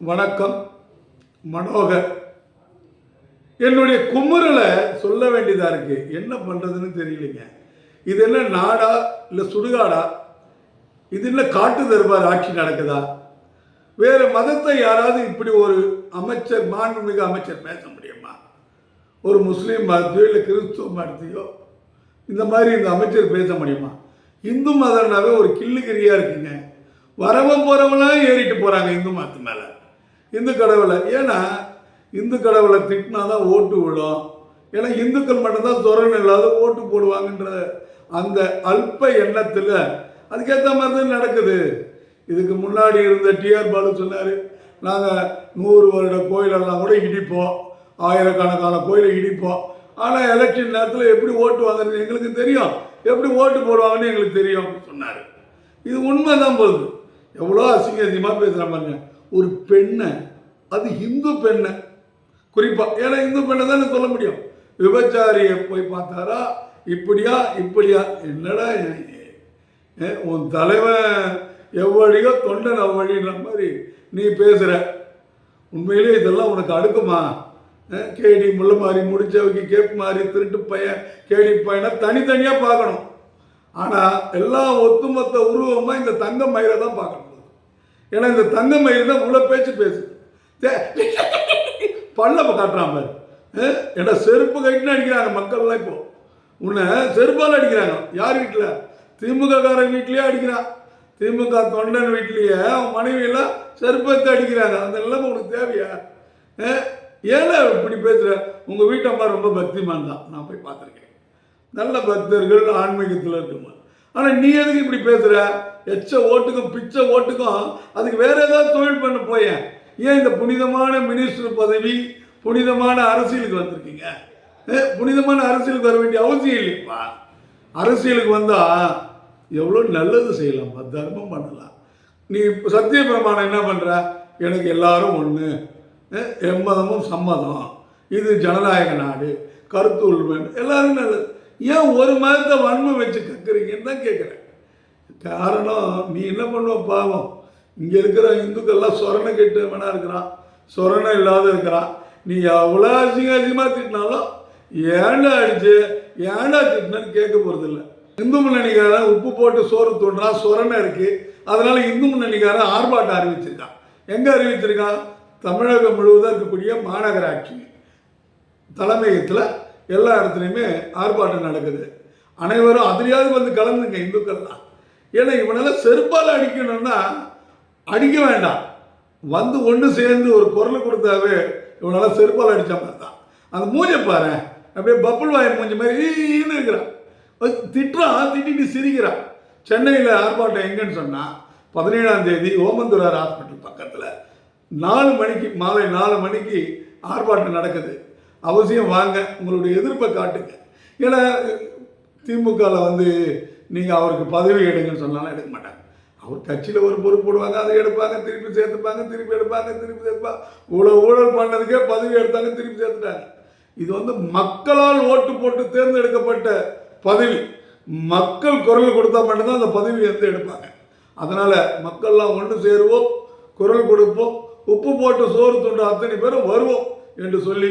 வணக்கம் மனோகர். என்னுடைய குமுறலை சொல்ல வேண்டியதாக இருக்கு. என்ன பண்ணுறதுன்னு தெரியலைங்க. இது என்ன நாடா இல்லை சுடுகாடா? இது என்ன காட்டு தருவார் ஆட்சி நடக்குதா? வேறு மதத்தை யாராவது இப்படி ஒரு அமைச்சர் மாண்புமிகு அமைச்சர் பேச முடியுமா? ஒரு முஸ்லீம் மதத்தையோ இல்லை கிறிஸ்துவ மதத்தையோ? இந்த மாதிரி இந்த அமைச்சர் பேச முடியுமா? இந்து மதம்னாவே ஒரு கில்லுகிரியாக இருக்குங்க. வரவன் போகிறவங்களாம் ஏறிட்டு போகிறாங்க இந்து மதத்து மேலே. இந்து கடவுளை. ஏன்னா இந்து கடவுளை திட்டினா தான் ஓட்டு விடும் ஏன்னா இந்துக்கள் மட்டும்தான் துறன் இல்லாத ஓட்டு போடுவாங்கன்ற அந்த அல்ப எண்ணத்தில் அதுக்கேற்ற மாதிரி தான் நடக்குது. இதுக்கு முன்னாடி இருந்த டிஆர் பாலு சொன்னார் நாங்கள் நூறு வருட கோயிலெல்லாம் கூட இடிப்போம். ஆயிரக்கணக்கான கோயிலை இடிப்போம். ஆனால் எலெக்ஷன் நேரத்தில் எப்படி ஓட்டு வாங்குறது எங்களுக்கு தெரியும். எப்படி ஓட்டு போடுவாங்கன்னு எங்களுக்கு தெரியும். அப்படின்னு சொன்னார். இது உண்மை தான் போகுது. எவ்வளோ அசிங்க அசிங்கமாக பேசுகிற பாருங்க. ஒரு பெண்ணை அது இந்து பெண்ணை. குறிப்பாக ஏன்னா இந்து பெண்ணை தானே சொல்ல முடியும். விபச்சாரியை போய் பார்த்தாரா? இப்படியா இப்படியா? என்னடா இது? ஏ, உன் தலைவன் எவ்வழியோ தொண்டன் அவ்வழின்ற மாதிரி நீ பேசுகிற உண்மையிலே இதெல்லாம் உனக்கு அடுக்குமா? கேடி முள்ள மாதிரி முடிச்சவங்க கேப் மாதிரி திருட்டு பையன் கேடி பையனை தனித்தனியாக பார்க்கணும். ஆனால் எல்லா ஒத்துமொத்த உருவமாக இந்த தங்க மயிரை தான் பார்க்கணும். ஏன்னா இந்த தங்க மயில் தான் உள்ள பேச்சு பேசு. பல்ல காட்டுறான் பாரு. ஏன்னா செருப்பு கட்டினு அடிக்கிறாங்க மக்கள்லாம் இப்போ. உன்னை செருப்பால் அடிக்கிறாங்க. யார் வீட்டில் திமுக காரன் வீட்லேயே அடிக்கிறான். திமுக தொண்டன் வீட்லேயே அவன் மனைவியெல்லாம் செருப்பத்தை அடிக்கிறாங்க. அந்த நிலைமை உனக்கு தேவையா? அஹ், ஏன்னா இப்படி பேசுகிற உங்கள் வீட்டம்மா ரொம்ப பக்திமான் தான். நான் போய் பார்த்துருக்கேன். நல்ல பக்தர்கள் ஆன்மீகத்தில் இருக்குமா ஆனால் நீ எதுக்கு இப்படி பேசுகிற எச்ச ஓட்டுக்கும் பிச்சை ஓட்டுக்கும் அதுக்கு வேற ஏதாவது தொழில் பண்ண போயேன் ஏன் இந்த புனிதமான மினிஸ்டர் பதவி புனிதமான அரசியலுக்கு வந்திருக்கீங்க? புனிதமான அரசியலுக்கு வர வேண்டிய அவசியம் இல்லைப்பா அரசியலுக்கு வந்தால் எவ்வளோ நல்லது செய்யலாம்ப்பா தர்மம் பண்ணலாம். நீ இப்ப சத்திய பிரமாணம் என்ன பண்ணுற எனக்கு எல்லாரும் ஒன்று எம்மதமும் சம்மதம். இது ஜனநாயக நாடு. கருத்து உரிமை எல்லாரும் நல்லது. ஏன் ஒரு மதத்தை வன்மை வச்சு கக்குறீங்கன்னு தான் கேட்குறேன் காரணம் நீ என்ன பண்ணுவ பாவம்? இங்கே இருக்கிற இந்துக்கள்லாம் சொரணை கெட்டவனாக இருக்கிறான். சொரணை இல்லாத இருக்கிறான். நீ எவ்வளோ அசிங்க அசிங்கமாக திட்டினாலும் ஏன்டா அடிச்சு? ஏன்டா திட்டினு கேட்க போகிறதில்ல இந்து முன்னணிக்காரன் உப்பு போட்டு சோறு தூண்டுறான் சொரணை இருக்குது அதனால் இந்து முன்னணிக்காரன் ஆர்ப்பாட்டம் அறிவிச்சிருக்கான். எங்கே அறிவிச்சிருக்கான்? தமிழகம் முழுவதும் இருக்கக்கூடிய மாநகராட்சி தலைமையகத்தில் எல்லா இடத்துலையுமே ஆர்ப்பாட்டம் நடக்குது. அனைவரும் அதுலேயாவது வந்து கலந்துங்க இந்துக்கள்லாம். ஏன்னா இவனெல்லாம் செருப்பால் அடிக்கணும்னா அடிக்க வேண்டாம். வந்து ஒன்று சேர்ந்து ஒரு குரல் கொடுத்தாவே இவனெல்லாம் செருப்பால் அடித்த மாதிரி தான். அந்த மூஞ்சை பாரு. அப்படியே பப்புள் வாய் மூஞ்சி மாதிரி ஈன்னு இருக்கிறான். திட்டுறான் திட்டிட்டு சிரிக்கிறான். சென்னையில் ஆர்ப்பாட்டம் எங்கன்னு சொன்னால் பதினேழாம் தேதி ஓமந்துரார் ஹாஸ்பிட்டல் பக்கத்தில் நாலு மணிக்கு மாலை நாலு மணிக்கு ஆர்ப்பாட்டம் நடக்குது. அவசியம் வாங்க உங்களுடைய எதிர்ப்பை காட்டுங்க. ஏன்னா திமுகவில் வந்து நீங்கள் அவருக்கு பதவி எடுங்கன்னு சொன்னாலும் எடுக்க மாட்டாங்க. அவர் கட்சியில் ஒரு பொறுப்பு போடுவாங்க அதை எடுப்பாங்க திருப்பி சேர்த்துப்பாங்க திருப்பி எடுப்பாங்க திருப்பி சேர்த்துப்பாங்க. இவ்வளோ ஊழல் பண்ணதுக்கே பதவி எடுத்தாங்க திருப்பி சேர்த்துட்டாங்க. இது வந்து மக்களால் ஓட்டு போட்டு தேர்ந்தெடுக்கப்பட்ட பதவி. மக்கள் குரல் கொடுத்தா மட்டும்தான் அந்த பதவி வந்து எடுப்பாங்க. அதனால் மக்கள்லாம் ஒன்று சேருவோம் குரல் கொடுப்போம் உப்பு போட்டு சோறு துண்டு அத்தனை பேரும் வருவோம் என்று சொல்லி